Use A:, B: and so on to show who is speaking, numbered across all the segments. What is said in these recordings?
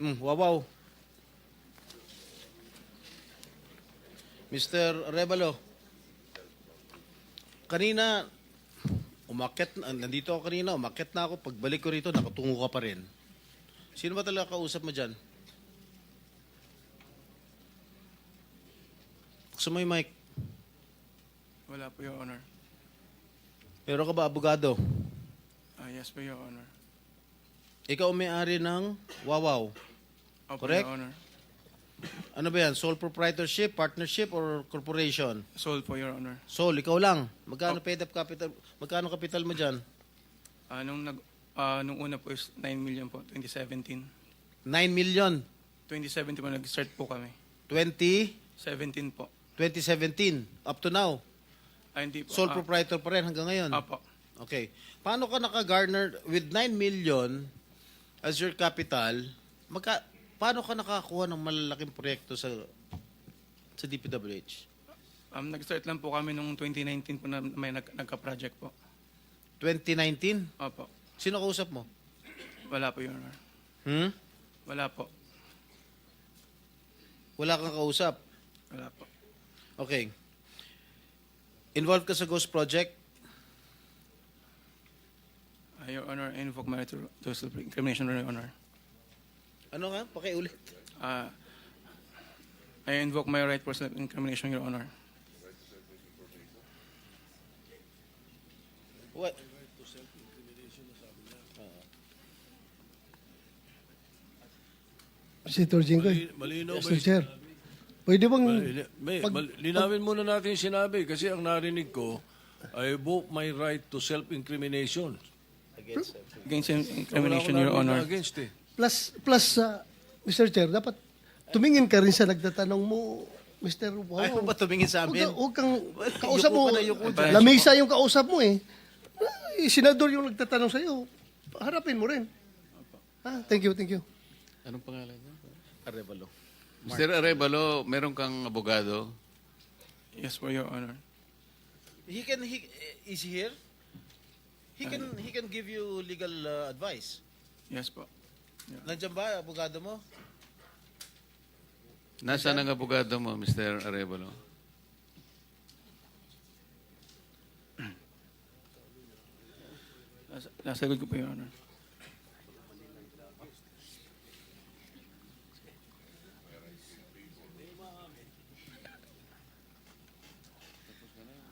A: Mm, wawaw. Mr. Rebalo, kanina, umakyat, na- nandito ako kanina, umakyat na ako, pagbalik ko rito, nakatungo ka pa rin. Sino ba talaga kausap mo dyan? Gusto mo yung mic?
B: Wala po, Your Honor.
A: Meron ka ba abogado?
B: Ah, yes po, Your Honor.
A: Ikaw may-ari ng Wawaw.
B: Opo,
A: Correct.
B: Your Honor.
A: Ano ba yan? Sole proprietorship, partnership, or corporation?
B: Sold po, Your Honor.
A: Sole, ikaw lang. Magkano paid up capital? Magkano capital mo dyan?
B: Ah, nung, nag, ah, nung una po is 9 million po, 2017.
A: 9 million.
B: 2017 po, nag-start po kami.
A: 20,
B: 17 po.
A: 2017. Up to now.
B: Ah, hindi po.
A: Sole
B: ah,
A: proprietor pa rin hanggang ngayon.
B: Apo.
A: Okay. Paano ka naka-garner with 9 million as your capital? Magka, paano ka nakakuha ng malalaking proyekto sa sa DPWH?
B: Um, nag-start lang po kami nung 2019 po na may nag, nagka-project po.
A: 2019?
B: Opo.
A: Sino kausap mo?
B: Wala po, Your Honor.
A: Hmm?
B: Wala po.
A: Wala kang kausap.
B: Wala po.
A: Okay. Involved ka sa Ghost Project?
B: Ah, Your Honor, I invoke my right to, to self-incrimination, Your Honor.
A: Ano nga? Pakiulit.
B: Ah, I invoke my right for self-incrimination, Your Honor.
A: What?
C: Senator Jinggoy.
D: Mali- Malinaw
C: Mr. Chair. Pwede bang...
D: Mali- may,
C: pag-
D: mal- linawin muna natin yung sinabi kasi ang narinig ko, I invoke my right to self-incrimination.
A: Against
B: Against
D: Wala
B: incrimination,
D: akong
B: Your Honor.
D: Against eh.
C: Plus, plus uh, Mr. Chair, dapat tumingin ka rin sa nagtatanong mo, Mr. Wow.
A: Ayaw ba tumingin sa amin?
C: Huwag ka- Huwag kang, kausap mo, lamisa yung kausap mo eh. Eh, Senador yung nagtatanong sa'yo. Harapin mo rin. Ah, thank you, thank you.
E: Anong pangalan niya?
A: Arevalo.
E: Mr. Arevalo, meron kang abogado?
B: Yes po, Your Honor.
A: He can he is he here? He can he can give you legal uh, advice.
B: Yes po.
A: Nandiyan ba abogado mo?
E: Nasaan ang abogado mo, Mr. Arevalo?
B: Nasa, nasa likod ko po, Your Honor.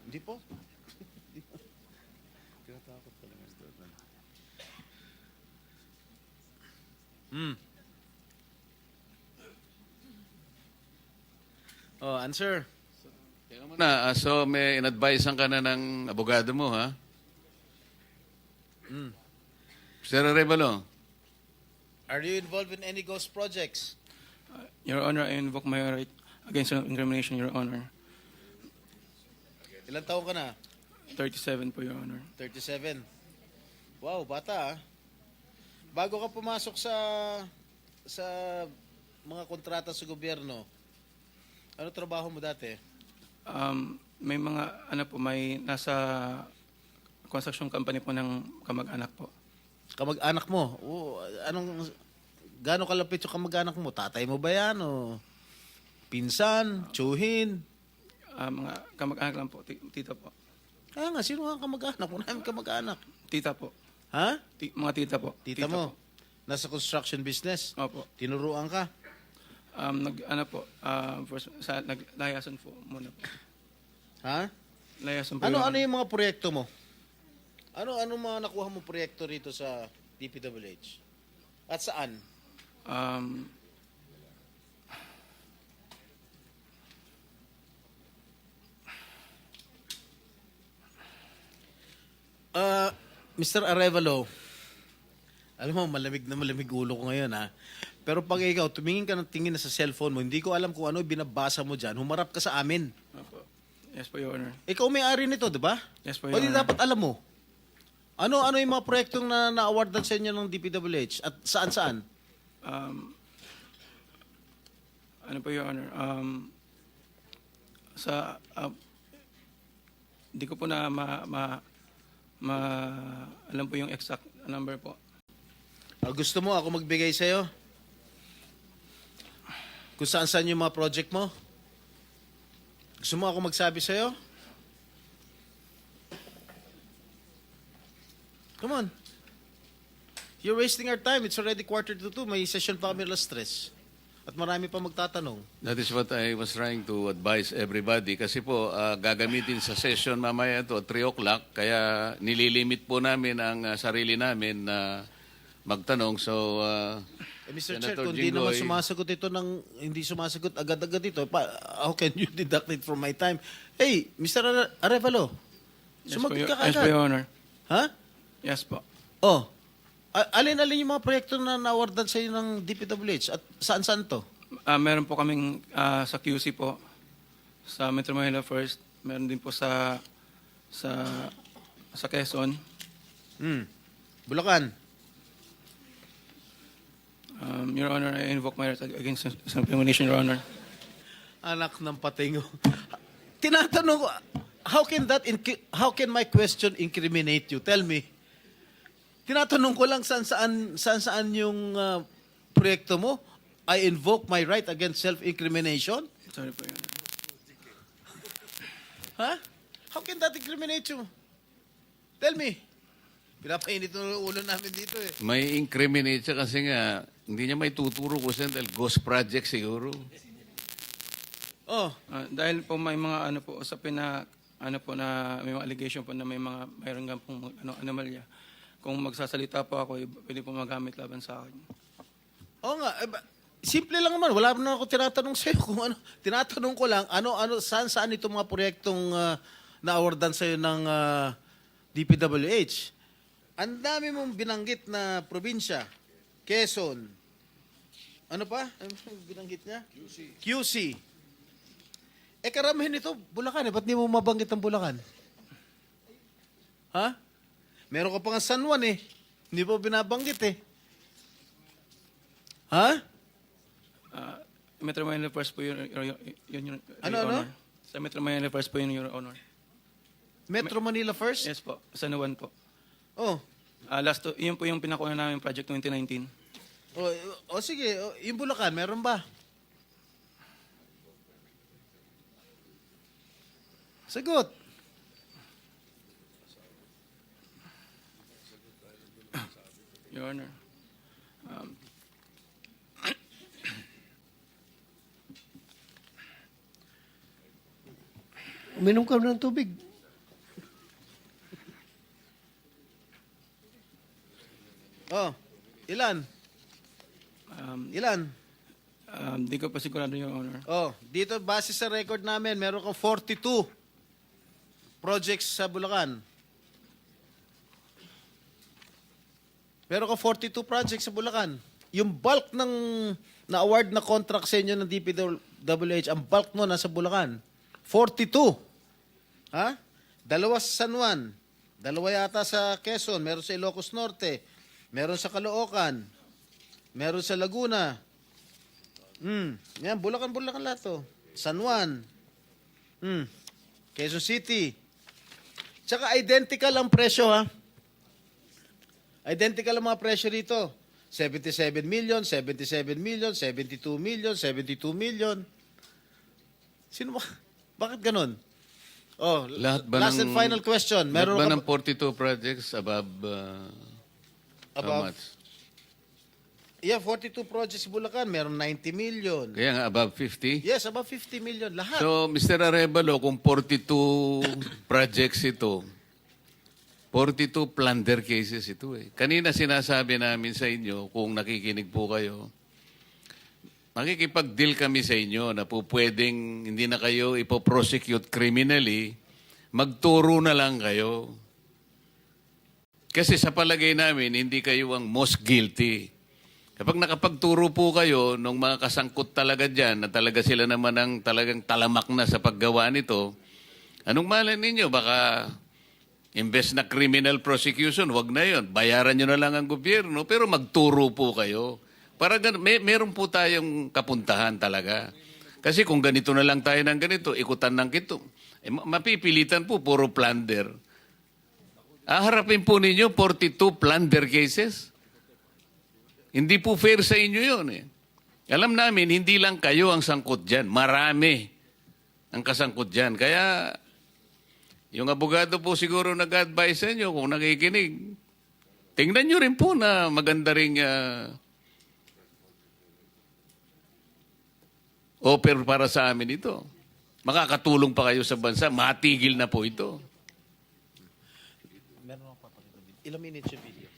A: Hindi po. Hmm. Oh, answer.
E: Teka muna, ah, so may in-advisean ka na ng abogado mo, ha?
A: Mm.
E: Mr. Arevalo,
A: Are you involved in any ghost projects?
B: Uh, Your Honor, I invoke my right against incrimination, Your Honor.
A: Ilang taon ka na?
B: 37 po, Your Honor.
A: 37. Wow, bata ah. Bago ka pumasok sa sa mga kontrata sa gobyerno, ano trabaho mo dati?
B: Um, may mga, ano po, may nasa construction company po ng kamag-anak po.
A: Kamag-anak mo? Oo, anong, gaano kalapit yung kamag-anak mo? Tatay mo ba yan? O pinsan? Tsuhin?
B: Ah, mga kamag-anak lang po, ti- tita po.
A: Kaya nga, sino ang kamag-anak? Wala namin kamag-anak.
B: Tita po.
A: Ha?
B: Ti- mga tita po.
A: Tita, mo? Nasa construction business?
B: Po. Opo.
A: Tinuruan ka?
B: Um, nag, ano po, ah, first, sa, naglayasan po muna po.
A: Ha?
B: Layasan po,
A: Ano ano yung mga proyekto mo? Ano ano mga nakuha mo proyekto rito sa DPWH? At saan?
B: Um,
A: Uh, Mr. Arevalo, alam mo, malamig na malamig ulo ko ngayon ha. Pero pag ikaw, tumingin ka ng tingin na sa cellphone mo, hindi ko alam kung ano binabasa mo dyan, humarap ka sa amin.
B: opo. Yes po, Your Honor.
A: Ikaw may-ari nito, di ba?
B: Yes po,
A: O
B: Your
A: di
B: Honor.
A: dapat alam mo. Ano ano yung mga proyektong na na-awardan sa inyo ng DPWH at saan-saan?
B: Um, ano po, Your Honor? Um, sa, uh, di ko po na ma, ma, ma, alam po yung exact number po.
A: Ah, gusto mo ako magbigay sa'yo? kung saan saan yung mga project mo? Gusto mo ako magsabi sa'yo? Come on. You're wasting our time. It's already quarter to two. May session pa kami alas stress. At marami pa magtatanong.
E: That is what I was trying to advise everybody. Kasi po, ah, gagamitin sa session mamaya ito, 3 o'clock. Kaya nililimit po namin ang ah, sarili namin na magtanong. So, ah,
A: Eh, Mr. Chair,
E: Senator
A: kung di naman sumasagot ito ng hindi sumasagot agad-agad ito, pa, how can you deduct it from my time? Hey, Mr. Are- Arevalo,
B: Yes
A: sumagot ka
B: yes po,
A: kagad.
B: Your Honor.
A: Ha?
B: Yes po.
A: Oh. Alin-alin yung mga proyekto na nawardan sa iyo ng DPWH at saan-saan to?
B: Ah, meron po kaming ah, sa QC po, sa Metro Manila First. Meron din po sa sa sa Quezon.
A: Hmm. Bulacan.
B: Um, Your Honor, I invoke my right against self-incrimination, Your Honor.
A: Anak ng patingo. Tinatanong ko, how can that, inc- how can my question incriminate you? Tell me. Tinatanong ko lang saan saan, saan, saan yung ah, proyekto mo. I invoke my right against self-incrimination?
B: Sorry po, Honor.
A: Ha? How can that incriminate you? Tell me. Pinapainit ng ulo namin dito eh.
E: may incriminate siya kasi nga, hindi niya may tuturo ko siya dahil ghost project siguro.
A: Oh,
B: Ah, dahil po may mga ano po usapin na ano po na may mga allegation po na may mga mayroon nga pong ano anomalya. Kung magsasalita po ako, eh, pwede po magamit laban sa akin.
A: Oo nga, eh, ba- simple lang naman. Wala na ako tinatanong sa'yo kung ano. Tinatanong ko lang, ano, ano, saan, saan itong mga proyektong uh, na-awardan sa'yo ng ah, DPWH. Ang dami mong binanggit na probinsya. Quezon. Ano pa? Ano pa yung binanggit niya? QC. QC. Eh, karamihan ito, Bulacan eh. Ba't di mo mabanggit ang Bulacan? Ha? Meron ka pa nga San Juan eh. Hindi mo binabanggit eh. Ha?
B: Ah, Metro Manila First po yun, yun, yun, yun, yun
A: Ano,
B: Your
A: ano?
B: Honor. Sa Metro Manila First po yun, Your Honor.
A: Metro Manila first?
B: Yes po, sa Nuwan po.
A: Oh.
B: Ah, last to, yun po yung pinakuha namin project 2019.
A: O, o sige, o, yung Bulacan, meron ba? Sagot.
B: Your Honor. Um,
C: Uminom ka ng tubig.
A: Oh. Ilan?
B: um,
A: Ilan?
B: um, di ko pa sigurado, Your Honor.
A: Oh, dito base sa record namin, meron kang 42 projects sa Bulacan. Meron kang 42 projects sa Bulacan. Yung bulk ng na-award na contract sa inyo ng DPWH, ang bulk mo nasa Bulacan. 42. Ha? Dalawa sa San Juan. Dalawa yata sa Quezon. Meron sa Ilocos Norte. Meron sa Caloocan. Meron sa Laguna. Hmm. Yan, Bulacan, Bulacan lahat to. San Juan. Hmm. Quezon City. Tsaka identical ang presyo ha. Identical ang mga presyo rito. 77 million, 77 million, 72 million, 72 million. Sino ba? Bakit ganun? Oh,
E: Lahat ba
A: last
E: ng,
A: and final question.
E: Lahat
A: Meron
E: ba
A: ka
E: ng 42 projects above, uh, how
A: Above?
E: much?
A: Yeah, 42 projects sa Bulacan. Meron 90 million.
E: Kaya nga above 50?
A: Yes, above 50 million. Lahat.
E: So, Mr. Arevalo, kung 42 projects ito, 42 plunder cases ito eh. Kanina sinasabi namin sa inyo, kung nakikinig po kayo, makikipag-deal kami sa inyo na po pwedeng hindi na kayo ipoprosecute criminally, magturo na lang kayo. Kasi sa palagay namin, hindi kayo ang most guilty. Kapag nakapagturo po kayo ng mga kasangkot talaga dyan, na talaga sila naman ang talagang talamak na sa paggawa nito, anong malay ninyo? Baka imbes na criminal prosecution, wag na yon. Bayaran nyo na lang ang gobyerno, pero magturo po kayo. Para gan- may, meron po tayong kapuntahan talaga. Kasi kung ganito na lang tayo ng ganito, ikutan ng kito, eh, ma- mapipilitan po, puro plunder. Aharapin po ninyo 42 plunder cases. Hindi po fair sa inyo yun eh. Alam namin, hindi lang kayo ang sangkot dyan. Marami ang kasangkot dyan. Kaya, yung abogado po siguro nag-advise sa inyo kung nakikinig. Tingnan nyo rin po na maganda rin offer para sa amin ito. Makakatulong pa kayo sa bansa. Matigil na po ito.
A: Meron ako papakita. Ilang minutes yung video?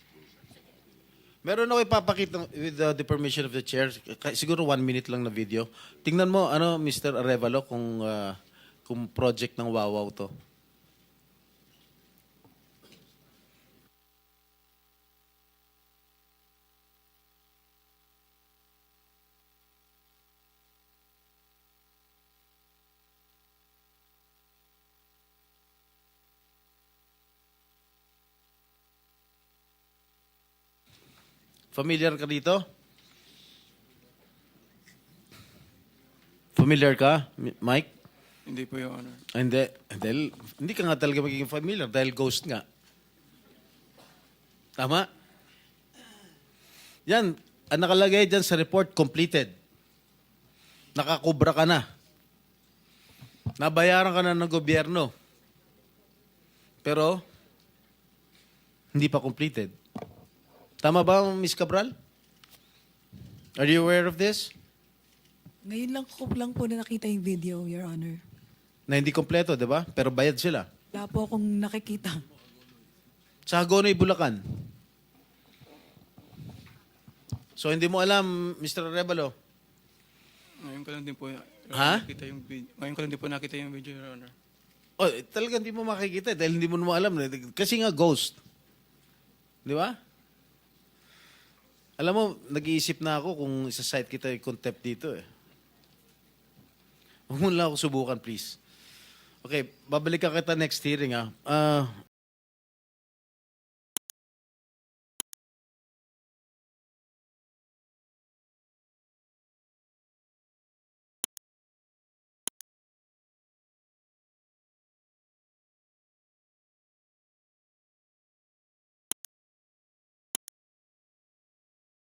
A: Meron ako ipapakita with uh, the permission of the chair. Siguro one minute lang na video. Tingnan mo, ano, Mr. Arevalo, kung, uh, kung project ng Wawaw to. Familiar ka dito? Familiar ka, Mi- Mike?
B: Hindi po, Your Honor.
A: Ah, Hindi. Dahil, hindi ka nga talaga magiging familiar dahil ghost nga. Tama? Yan. Ang nakalagay dyan sa report, completed. Nakakubra ka na. Nabayaran ka na ng gobyerno. Pero, hindi pa completed. Tama ba, Miss Cabral? Are you aware of this?
F: Ngayon lang ko lang po na nakita yung video, Your Honor.
A: Na hindi kompleto, di ba? Pero bayad sila.
F: Wala po akong nakikita.
A: Sa Hagonoy, Bulacan. So hindi mo alam, Mr. Revalo.
B: Ngayon ko lang din po,
A: Ha?
B: Nakita yung video. Ngayon ko lang din po nakita yung video, Your Honor.
A: Oh, talagang hindi mo makikita eh, dahil hindi mo naman alam. Kasi nga ghost. Di ba? Alam mo, nag-iisip na ako kung isa-site kita yung contempt dito eh. Huwag mo lang ako subukan, please. Okay, babalikan kita next hearing ah. Ah,